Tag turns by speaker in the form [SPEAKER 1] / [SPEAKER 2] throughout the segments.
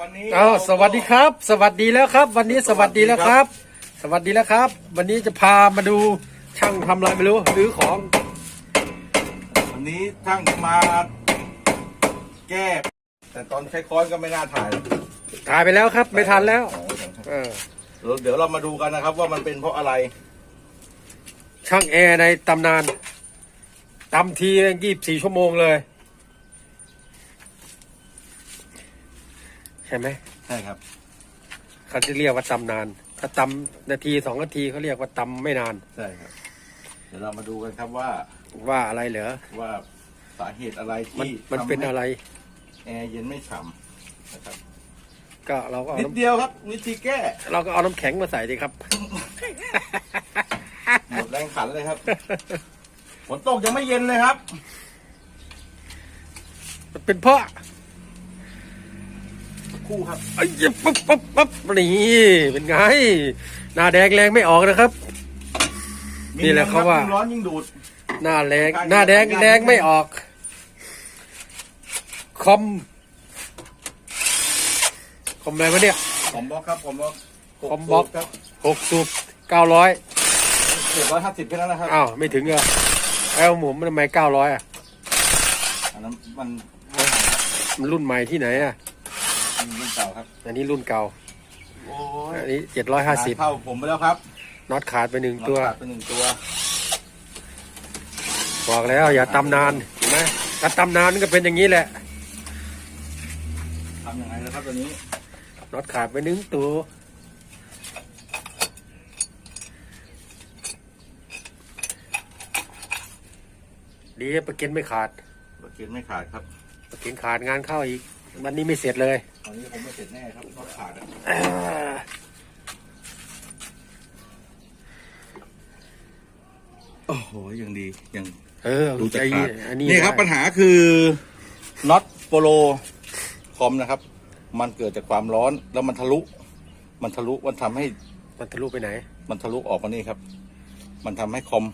[SPEAKER 1] วันนี้
[SPEAKER 2] อ้าว
[SPEAKER 1] เร
[SPEAKER 2] สวัสดีครับ สวัสดีแล้วครับ วันนี้สวัสดีแล้วครับ สวัสดีแล้วครับ วันนี้จะพามาดูช่างทำอะไรไม่รู้หรือของ
[SPEAKER 1] วันนี้ช่างจะมา แก้ แต่ตอนใช้ค้อนก็ไม่น่าถ่าย
[SPEAKER 2] ถ่ายไปแล้วครับ ไม่ทันแล้วเออ
[SPEAKER 1] เดี๋ยวเดี๋ยวเรามาดูกันนะครับ ว่ามันเป็นเพราะอะไร
[SPEAKER 2] ช่างแอร์ในตำนานตำทียี่สิบสี่ชั่วโมงเลย ใช่ไหม
[SPEAKER 1] ใช่ครับ
[SPEAKER 2] เขาจะเรียกว่าตำนาน ถ้าตำนาทีสองนาทีเขาเรียกว่าตำไม่นาน
[SPEAKER 1] ใช่ครับ เดี๋ยวเรามาดูกันครับว่า
[SPEAKER 2] ว่าอะไรเหรอ
[SPEAKER 1] ว่าสาเหตุอะไร
[SPEAKER 2] มัน
[SPEAKER 1] ที่
[SPEAKER 2] มันเป็นอะไร
[SPEAKER 1] แอร์เย็นไม่ฉ่ำนะครับ
[SPEAKER 2] ก็เราก็เอา
[SPEAKER 1] นิด
[SPEAKER 2] น้
[SPEAKER 1] เดียวครับ วิธีแก้ำ
[SPEAKER 2] เราก็เอาน้ำแข็งมาใส่ดีครับ
[SPEAKER 1] หมดแรงขันเลยครับฝนตกยังไม่เย็นเลยครับ
[SPEAKER 2] มันเป็นเพราะ
[SPEAKER 1] คู่ครับ
[SPEAKER 2] ไอ้ยยปั๊บปั๊บปั๊บนี่เป็นไง หน้าแดงแรงไม่ออกนะครับ นี่แหละเขาว่า
[SPEAKER 1] ยิ่งร้อนยิ่งดูด
[SPEAKER 2] หน้าแรงหน้าแดงแรงไม่ออก คอม คอมอะไรวะเนี่ย
[SPEAKER 1] คอมบล็อกครับคอมบล็อก
[SPEAKER 2] คอมบล็อก
[SPEAKER 1] ครับ
[SPEAKER 2] หกสูบเก้าร้อย
[SPEAKER 1] เจ็ดร้อยห้าสิบแค่นั้นนะครับ
[SPEAKER 2] อ้าว ไม่ถึงเหรอแล้วหมุนมันทำไมเก้าร้อยอะ
[SPEAKER 1] อันนั้นมัน
[SPEAKER 2] มันรุ่นใหม่ที่ไหนอะ
[SPEAKER 1] มัน รุ่นเก่าครับ
[SPEAKER 2] อันนี้รุ่นเก่า
[SPEAKER 1] โอ้ย
[SPEAKER 2] อันนี้เจ็ดร้อยห้าสิบ
[SPEAKER 1] เข้าผมไปแล้วครับ
[SPEAKER 2] น็อตขาดไปหนึ่ง
[SPEAKER 1] น็อ
[SPEAKER 2] ตัว
[SPEAKER 1] ขาดไปหนึ่งตัว
[SPEAKER 2] บอกแล้ว อย่าตำนานเห็นไหมถ้าตำนานมันก็เป็นอย่างนี้แหละ
[SPEAKER 1] ทำยังไงแล้วครับตัวนี้
[SPEAKER 2] น็อตขาดไปหนึ่งตัวดีประเก็นไม่ขาด
[SPEAKER 1] รถเข็นไม่ขาดครับ
[SPEAKER 2] ประเก็นขาดงานเข้าอีก วันนี้ไม่เสร็จเลย
[SPEAKER 1] ต อนนี้ผมไม่เสร็จแน่ครับน็อตขาดอะ
[SPEAKER 2] อ่า
[SPEAKER 1] โอ้โหยังดียัง
[SPEAKER 2] เออ
[SPEAKER 1] ดูจะ
[SPEAKER 2] ใจ
[SPEAKER 1] ขาด
[SPEAKER 2] อันนี้
[SPEAKER 1] นี่ครับปัญหาคือน็อตโปโลคอมนะครับ มันเกิดจากความร้อนแล้วมันทะลุ มันทะลุมันทำให้
[SPEAKER 2] มันทะลุไปไหน
[SPEAKER 1] มันทะลุออกมานี่ครับ มันทำให้คอม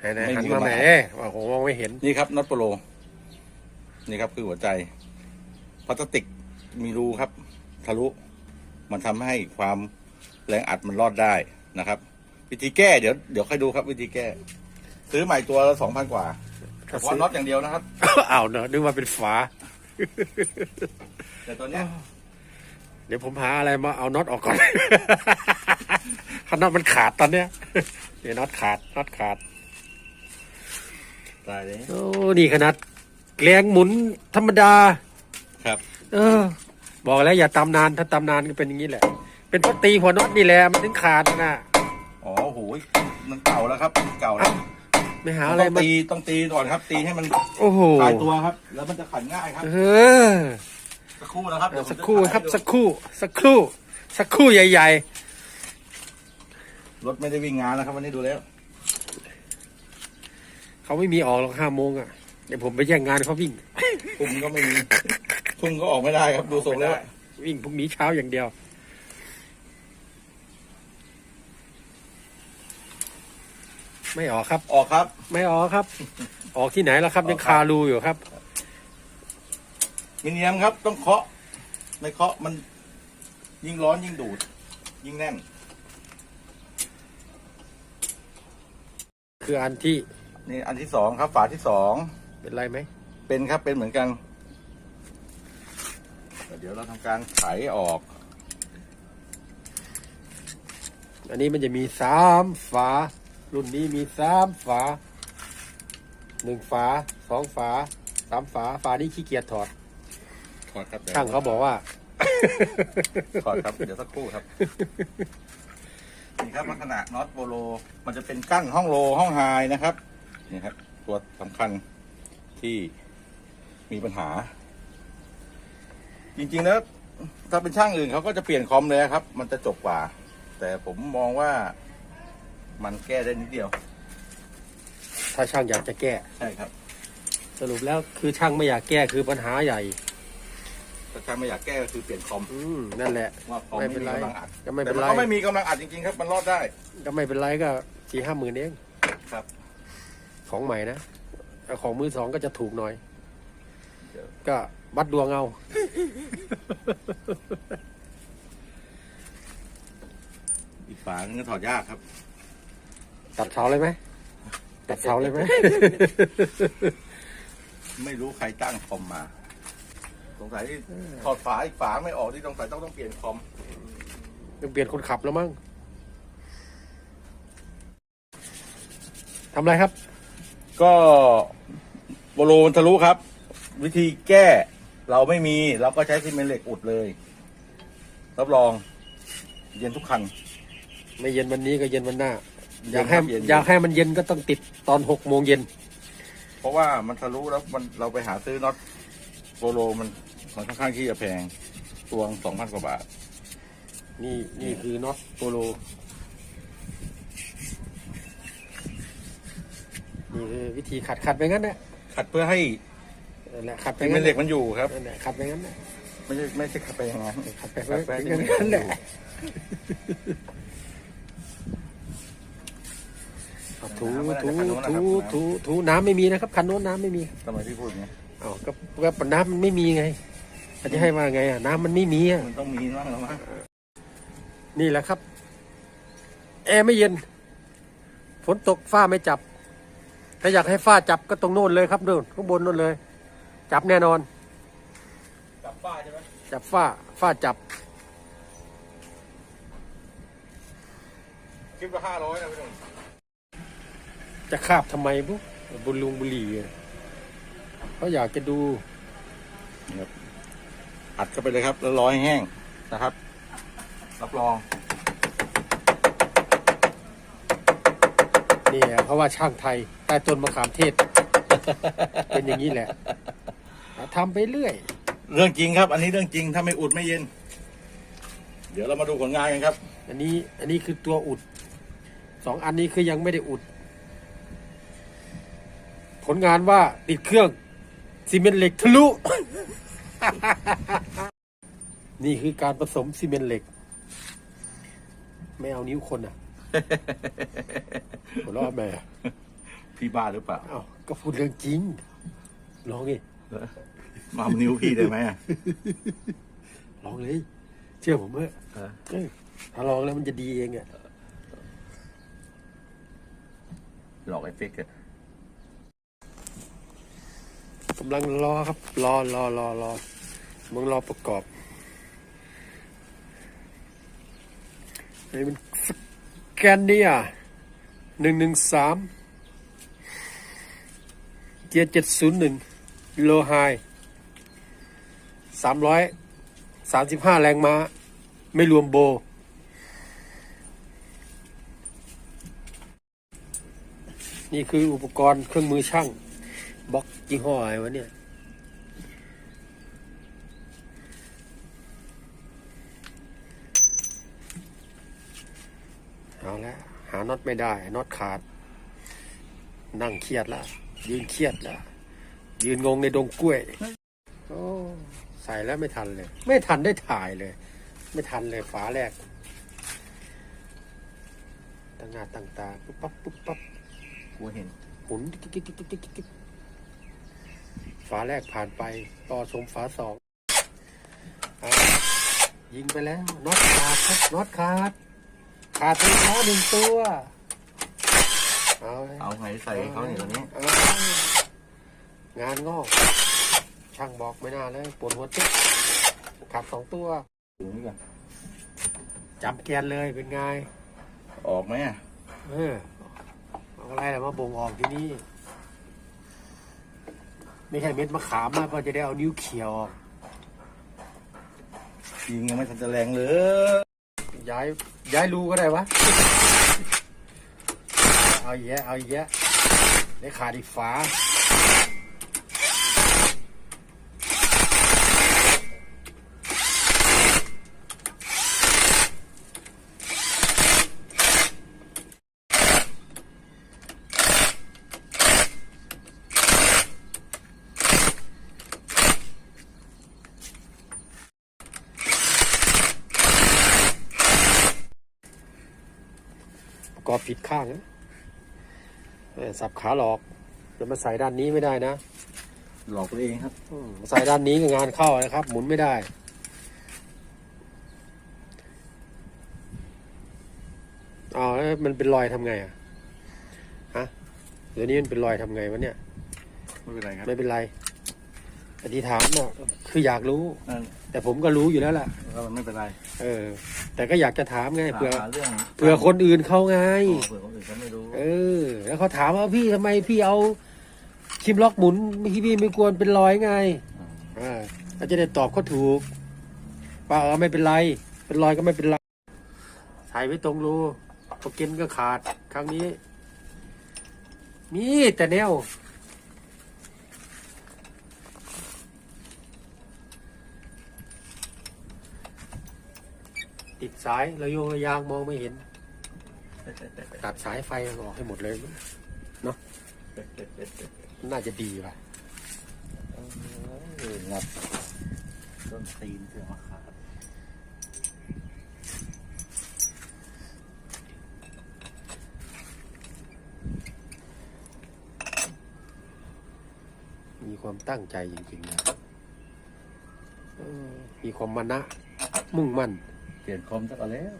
[SPEAKER 2] ไหนไหน
[SPEAKER 1] ไม่
[SPEAKER 2] หัน
[SPEAKER 1] มี
[SPEAKER 2] มา
[SPEAKER 1] ปัญ
[SPEAKER 2] ไหน
[SPEAKER 1] หา
[SPEAKER 2] โอ้โหมองไม่เห็น
[SPEAKER 1] นี่ครับน็อตโปโลนี่ครับคือหัวใจพลาสติก มีรูครับ ทะลุ มันทำให้ความแรงอัดมันรอดได้นะครับ วิธีแก้เดี๋ยวเดี๋ยวค่อยดูครับ วิธีแก้ ซื้อใหม่ตัวละสองพันกว่าเฉพาะน็อตอย่างเดียวนะครับ
[SPEAKER 2] อ้าวเนอะนึกว่าเป็นฝา
[SPEAKER 1] แต่ตัวเนี้ย
[SPEAKER 2] เดี๋ยวผมหาอะไรมาเอาน็อตออกก่อนถ้าน็อตมันขาดตอนเนี้ยเดี๋ยวน็อตขาดน็อตขาด
[SPEAKER 1] ตายเลย
[SPEAKER 2] โอ้นี่ขนาดแรงหมุนธรรมดา
[SPEAKER 1] ครับ
[SPEAKER 2] เออ บอกแล้วอย่าตำนานถ้าตำนานก็เป็นอย่างนี้แหละ เป็นเพราะตีหัวน็อตนี่แหละมันถึงขาดนะ
[SPEAKER 1] อ๋อโหยมันเก่าแล้วครับเก่าแล้ว
[SPEAKER 2] ไม่หา
[SPEAKER 1] ต้
[SPEAKER 2] อะไร
[SPEAKER 1] อง
[SPEAKER 2] มา
[SPEAKER 1] ตีต้องตีก่อนครับ ตีให้มัน
[SPEAKER 2] โอ้โห
[SPEAKER 1] คลายตัวครับ แล้วมันจะขันง่ายครับ
[SPEAKER 2] เออ
[SPEAKER 1] สักครู่นะครับเดี๋ยวผม
[SPEAKER 2] สัก
[SPEAKER 1] จะ
[SPEAKER 2] ครู่
[SPEAKER 1] ถ่าย
[SPEAKER 2] ครับ
[SPEAKER 1] ให้ดู
[SPEAKER 2] สักครู่ สักครู่ สักครู่ใหญ่
[SPEAKER 1] รถไม่ได้วิ่งงานแล้วครับ วันนี้ดูแล้ว
[SPEAKER 2] ๆเขาไม่มีออกหรอกห้าโมงอะ เดี๋ยวผมไปแย่งงานเขาวิ่ง
[SPEAKER 1] ทุ่มก็ไม่มีทุ่มก็ออกไม่ได้ครับ ดูทรงแล้ว
[SPEAKER 2] วิ่งพรุ่งนี้เช้าอย่างเดียว ไม่ออกครับ
[SPEAKER 1] ออกครับ
[SPEAKER 2] ไม่ออกครับ ออกที่ไหนแล้วครับ
[SPEAKER 1] ออก
[SPEAKER 2] ยัง
[SPEAKER 1] ครับ
[SPEAKER 2] คารูอยู่ครับ
[SPEAKER 1] มิเนียมครับ ต้องเคาะ ไม่เคาะมันยิ่งร้อนยิ่งดูด ยิ่งแน่น
[SPEAKER 2] คืออันที่
[SPEAKER 1] นี่อันที่สองครับ ฝาที่สอง
[SPEAKER 2] เป็นไรไหม
[SPEAKER 1] เป็นครับเป็นเหมือนกันแต่เดี๋ยวเราทำการไขออก
[SPEAKER 2] อันนี้มันจะมีสามฝา รุ่นนี้มีสามฝาหนึ่งฝาสองฝาสามฝาฝานี้ขี้เกียจถอด
[SPEAKER 1] ถอดครับดี๋ยว
[SPEAKER 2] ช่างเขาบอกว่า
[SPEAKER 1] ถอดครับเดี๋ยวสักครู่ครับนี่ครับลักษณะน็อตโบโล มันจะเป็นกั้นห้องโลห้องไฮนะครับนี่ครับ ตัวสำคัญ ที่มีปัญหา จริงๆแล้วถ้าเป็นช่างอื่นเขาก็จะเปลี่ยนคอมเลยครับ มันจะจบกว่า แต่ผมมองว่ามันแก้ได้นิดเดียว
[SPEAKER 2] ถ้าช่างอยากจะแก้
[SPEAKER 1] ใช่ครับ
[SPEAKER 2] สรุปแล้วคือช่างไม่อยากแก้คือปัญหาใหญ่
[SPEAKER 1] ถ้าช่างไม่อยากแก้ก็คือเปลี่ยนคอม
[SPEAKER 2] อืมนั่นแหละ
[SPEAKER 1] ว่าคอม
[SPEAKER 2] ไม่
[SPEAKER 1] ไม่
[SPEAKER 2] เป็น
[SPEAKER 1] มี
[SPEAKER 2] ไร
[SPEAKER 1] กำลังอัด
[SPEAKER 2] ก็ไม่
[SPEAKER 1] แต่
[SPEAKER 2] เป็น
[SPEAKER 1] มัน
[SPEAKER 2] ไร
[SPEAKER 1] ก็ไม่มีกำลังอัดจริงๆครับ มันรอดได้
[SPEAKER 2] ก็ไม่เป็นไรก็สี่ห้าหมื่นเอง
[SPEAKER 1] ครับ
[SPEAKER 2] ของใหม่นะแต่ ของมือสองก็จะถูกหน่อย ก็บัดดวงเอา
[SPEAKER 1] อีกฝางถอดยากครับ
[SPEAKER 2] ตัดเสาเลยไหมตัดเสาเลยไหม
[SPEAKER 1] ไม่รู้ใครตั้งคอมมา สงสัยถอดฝาอีกฝาไม่ออกที่สงสัยต้องต้องเปลี่ยนคอม
[SPEAKER 2] ต้องเปลี่ยนคนขับแล้วมั้งทำไรครับ
[SPEAKER 1] ก็โบโลมันทะลุครับ วิธีแก้เราไม่มีเราก็ใช้ซีเมนต์เหล็กอุดเลย รับรอง เย็นทุกคัน
[SPEAKER 2] ไม่เย็นวันนี้ก็เย็นวันหน้า
[SPEAKER 1] เย็น
[SPEAKER 2] อยากให้
[SPEAKER 1] ครับเย็น
[SPEAKER 2] อยากให้มันเย็นก็ต้องติดตอนหกโมงเย็น
[SPEAKER 1] เพราะว่ามันทะลุแล้วมันเราไปหาซื้อน็อตโบโลมันมันค่อนข้างที่จะแพง ตัวสองพันกว่าบาท
[SPEAKER 2] นี่นี่คือน็อตโปโล นี่คือวิธีขัดขัดไปงั้นแหละ
[SPEAKER 1] ขัดเพื่อให้
[SPEAKER 2] นั่นแหละขัดไป
[SPEAKER 1] ซีเม
[SPEAKER 2] งั้
[SPEAKER 1] น
[SPEAKER 2] น
[SPEAKER 1] ต์เหล็กมันอยู่ครับ
[SPEAKER 2] นั่นแหละขัดไปงั้นแหละ
[SPEAKER 1] ไม่ใช่ไม่ใช่ขัดไปอย่างนั้น
[SPEAKER 2] ขัดไป
[SPEAKER 1] ขัดไป
[SPEAKER 2] งั้น
[SPEAKER 1] ให้ซีเมนต์เหล็ก
[SPEAKER 2] นั่นแหละ
[SPEAKER 1] อยู่
[SPEAKER 2] ถูถูถูถูถูน้ำไม่มีนะครับ คันโน้นน้ำไม่มี
[SPEAKER 1] ทำไมพี่พูดอย่างนี้
[SPEAKER 2] เอ้าก็ก็น้ำมันไม่มีไงเขาจะให้ว่าไงอะน้ำมันไม่มีอะ
[SPEAKER 1] มันต้องมีบ้างแล้วมั้ง
[SPEAKER 2] นี่แหละครับ แอร์ไม่เย็น ฝนตกฟ้าไม่จับ ถ้าอยากให้ฟ้าจับก็ตรงโน่นเลยครับโน่นข้างบนโน่นเลย จับแน่นอน
[SPEAKER 1] จับฝ้าใช่ไหม
[SPEAKER 2] จับฝ้าฝ้าจับ
[SPEAKER 1] คลิปละห้าร้อยนะพี่หนุ่ม
[SPEAKER 2] จะคาบทำไมบุ๊บุญลุงบุหรี่อะเขาอยากจะดู
[SPEAKER 1] อัดเข้าไปเลยครับ แล้วรอให้แห้งนะครับ รับรอง
[SPEAKER 2] นี่เพราะว่าช่างไทยใต้ต้นมะขามเทศ เป็นอย่างนี้แหละทำไปเรื่อย
[SPEAKER 1] เรื่องจริงครับ อันนี้เรื่องจริงถ้าไม่อุดไม่เย็น เดี๋ยวเรามาดูผลงานกันครับ
[SPEAKER 2] อันนี้อันนี้คือตัวอุดสองอันนี้คือยังไม่ได้อุด ผลงานว่าติดเครื่องซีเมนต์เหล็กทะลุ นี่คือการผสมซีเมนต์เหล็ก ไม่เอานิ้วคนอะ หัวเราะแม่
[SPEAKER 1] พี่บ้าหรือเปล่า
[SPEAKER 2] เอ้าก็พูดเรื่องจริงลองดิ
[SPEAKER 1] มาเอานิ้วพี่ได้ไหมอะ
[SPEAKER 2] ลองเลย เชื่อผมเถอะ
[SPEAKER 1] เออ
[SPEAKER 2] เออถ้าลองแล้วมันจะดีเองอะ
[SPEAKER 1] หลอกไอ้เฟกอะ
[SPEAKER 2] กำลังรอครับ รอรอรอรอมึงรอประกอบนี่มันส แกนเนียหนึ่งหนึ่งสามเจียเจ็ดศูนย์หนึ่งโลไฮสามร้อยสามสิบห้าแรงม้า ไม่รวมโบ นี่คืออุปกรณ์เครื่องมือช่างบล็อกยี่ห้ออะไรวะเนี่ย เอาละหาน็อตไม่ได้น็อตขาด นั่งเครียดละยืนเครียดละยืนงงในดงกล้วยโอ้ใส่แล้วไม่ทันเลย ไม่ทันได้ถ่ายเลย ไม่ทันเลยฝาแรกตั้งหน้าตั้งตาปุ๊บปั๊บปุ๊บปั๊บ
[SPEAKER 1] กูเห็น
[SPEAKER 2] หมุนกิ๊กกิ๊กกิ๊กกิ๊กกิ๊กกิ๊กฝาแรกผ่านไปต่อชมฝาสองอะยิงไปแล้วน็อตขาดครับน็อตขาด ขาดไปแล้วหนึ่งตัว เอาเลย
[SPEAKER 1] เอาไงใส่เขาเนี่ยตรงนี้
[SPEAKER 2] เอางานงอก ช่างบอกไม่น่าเลยปวดหัวจิ๊กขาดสองตัว
[SPEAKER 1] ดูนี่ก่อน
[SPEAKER 2] จำแกนเลยเป็นไง
[SPEAKER 1] ออกไหมอะ
[SPEAKER 2] เออเอาอะไรล่ะมาบ่งออกที่นี่ ไม่ใช่เม็ดมะขามนะก็จะได้เอานิ้วเขียวออก
[SPEAKER 1] ยิงยังไม่ทันจะแรงเลย
[SPEAKER 2] ย้ายย้ายรูก็ได้วะ เอาแยะเอาแยะได้ขาดอีกฝา ป ระกอบผิดข้างนะเออสับขาหลอกจะมาใส่ด้านนี้ไม่ได้นะ
[SPEAKER 1] หลอกตัวเองครับ
[SPEAKER 2] อืมใส่ด้านนี้ก็งานเข้านะครับ หมุนไม่ได้นอ๋อแล้วมันเป็นรอยทำไงอะฮะเดี๋ยวนี้มันเป็นรอยทำไงวะเนี่ย
[SPEAKER 1] ไม่เป็นไรครับ
[SPEAKER 2] ไม่เป็นไร แต่ที่ถามน่ะคืออยากรู้
[SPEAKER 1] นั่น
[SPEAKER 2] แต่ผมก็รู้อยู่แล้วล่ะ
[SPEAKER 1] ก็มันไม่เป็นไร
[SPEAKER 2] เออ แต่ก็อยากจะถามไงเผื่อ
[SPEAKER 1] หาเรื่อง
[SPEAKER 2] เผื่อคนอื่นเขาไง
[SPEAKER 1] เผื่อคนอื่นเขาไม่รู้
[SPEAKER 2] เออ แล้วเขาถามว่าพี่ทำไมพี่เอาคิมล็อกหมุนพี่พี่ไม่กวนเป็นรอยไงอ่าเราจะได้ตอบเขาถูกว่าเออไม่เป็นไร เป็นรอยก็ไม่เป็นไรใส่ไว้ตรงรูโปรเกนก็ขาด ครั้งนี้ มีแต่แนว ติดสายระโยงระยางมองไม่เห็นตัดสายไฟออกให้หมดเลยเนาะน่าจะดีว่ะ
[SPEAKER 1] เอองับต้นตีนเสือมาขาด
[SPEAKER 2] มีความตั้งใจจริงๆนะเออมีความมานะมุ่งมั่น
[SPEAKER 1] เปลี่ยนคอมสักเอาแล้ว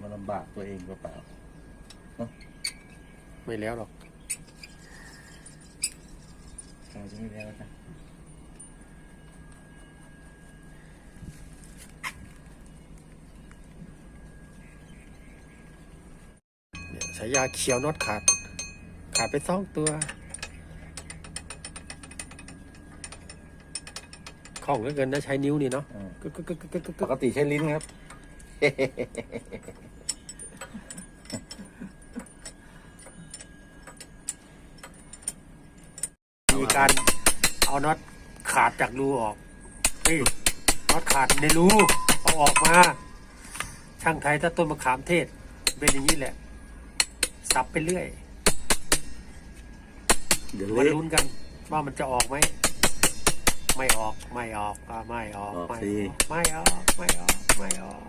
[SPEAKER 1] มาลำบากตัวเองเปล่า
[SPEAKER 2] ไม่แล้วหรอก
[SPEAKER 1] ๆเราจะไม่แล้วนะ
[SPEAKER 2] เนี่ยฉายาเขียวน็อตขาด ขาดไปสองตัว ล่องเหลือเกินนะใช้นิ้วนี่เนาะ
[SPEAKER 1] อืม
[SPEAKER 2] กึกกึกกึกกึกกึกกึก
[SPEAKER 1] ปกติใช้ลิ้นครับ
[SPEAKER 2] มีการเอาน็อตขาดจากรูออกเฮ้ยน็อตขาดในรูเอาออกมา ช่างไทยถ้าต้นมะขามเทศ เป็นอย่างนี้แหละ สับไปเรื่อย
[SPEAKER 1] เดี๋ยว
[SPEAKER 2] มา
[SPEAKER 1] เละ
[SPEAKER 2] ลุ้นกันว่ามันจะออกไหม ไม่ออกไม่ออกอ่าไม่ออก
[SPEAKER 1] ออก
[SPEAKER 2] ไม่
[SPEAKER 1] สิ
[SPEAKER 2] ออกไม่ออกไม่ออกไม่ออก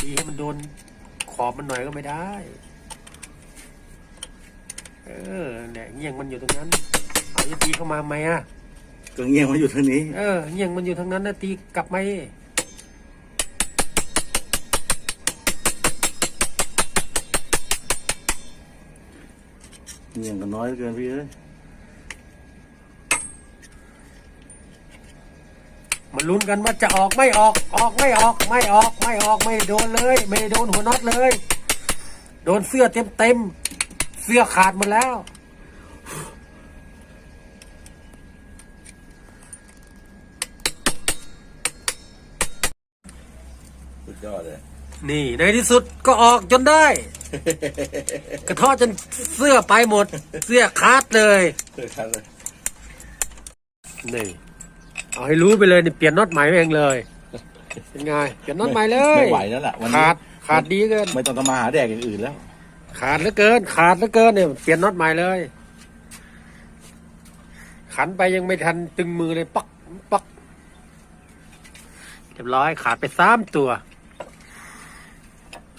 [SPEAKER 2] ตีให้มันโดนขอบมันหน่อยก็ไม่ได้ เออเนี่ยเงี่ยงมันอยู่ตรงนั้นเอาจะตีเข้ามาไหมอะ
[SPEAKER 1] ก็เงี้ยมาอยู่ทางนี้
[SPEAKER 2] เออเงี่ยงมันอยู่ทางนั้นนะตีกลับมาดิ
[SPEAKER 1] เงี้ยกันน้อยเหลือเกินพี่เอ้ย
[SPEAKER 2] มาลุ้นกันว่าจะออกไม่ออก ออกไม่ออก ไม่ออก ไม่ออก ไม่โดนเลย ไม่โดนหัวน็อตเลย โดนเสื้อเต็มเต็มๆเสื้อขาดหมดแล้ว
[SPEAKER 1] สุดยอดเลย
[SPEAKER 2] นี่ในที่สุดก็ออกจนได้ กระเทาะจนเสื้อไปหมด เสื้อขาดเลย
[SPEAKER 1] เลิกครับเลย
[SPEAKER 2] นี่ เอาให้รู้ไปเลยนี่เปลี่ยนน็อตใหม่เองเลย เป็นไงเปลี่ยนน็อตใหม่เลย
[SPEAKER 1] ไม่ไหวแล้วล่ะวันนี้
[SPEAKER 2] ขาดขาดดีเกิน
[SPEAKER 1] ไม่ต้องทำมาหาแดกอย่างอื่นแล้ว
[SPEAKER 2] ขาดเหลือเกิน ขาดเหลือเกินเนี่ยเปลี่ยนน็อตใหม่เลย ขันไปยังไม่ทันตึงมือเลยปักปักเรียบร้อยขาดไปสามตัว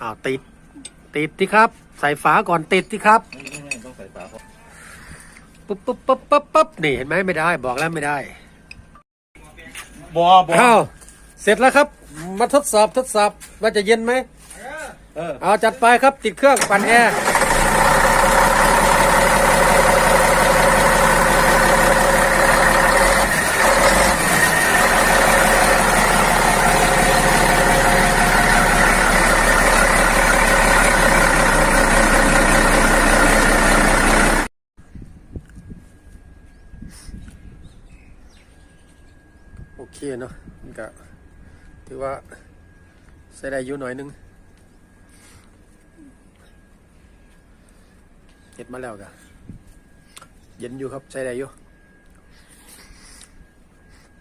[SPEAKER 2] อ้าวติด ติดที่ครับ ใส่ฝาก่อนติดที่ครับ
[SPEAKER 1] ไม่ไม่ไม่ต้องใส่ฝาเพราะ
[SPEAKER 2] ปุ๊บปุ๊บปุ๊บปุ๊บปุ๊บนี่เห็นไหมไม่ได้ บอกแล้วไม่ได้
[SPEAKER 1] บอบอ
[SPEAKER 2] อ้าวเสร็จแล้วครับ มาทดสอบทดสอบว่าจะเย็นไหม
[SPEAKER 1] เออ
[SPEAKER 2] เอาจัดไปครับติดเครื่องปั่นแอร์โอเคเนาะมันก็ ถือว่าใช้ได้อยู่หน่อยนึงเห็ดมาแล้วกะเย็นอยู่ครับใช้ได้อยู่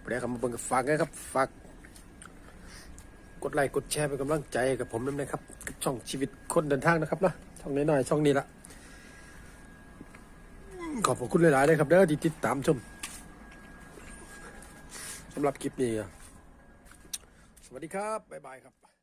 [SPEAKER 2] เดี๋ยวคำมาเบิ่งฝากนะครับฝากกดไลค์กดแชร์เป็นกำลังใจกับผมด้วยนะครับกับช่องชีวิตคนเดินทางนะครับนะช่องน้อยๆช่องนี้ละขอบคุณหลายๆเลยครับเด้อที่ติดตามชมสำหรับคลิปนี้ วัสดีครับ บ๊ายบายครับ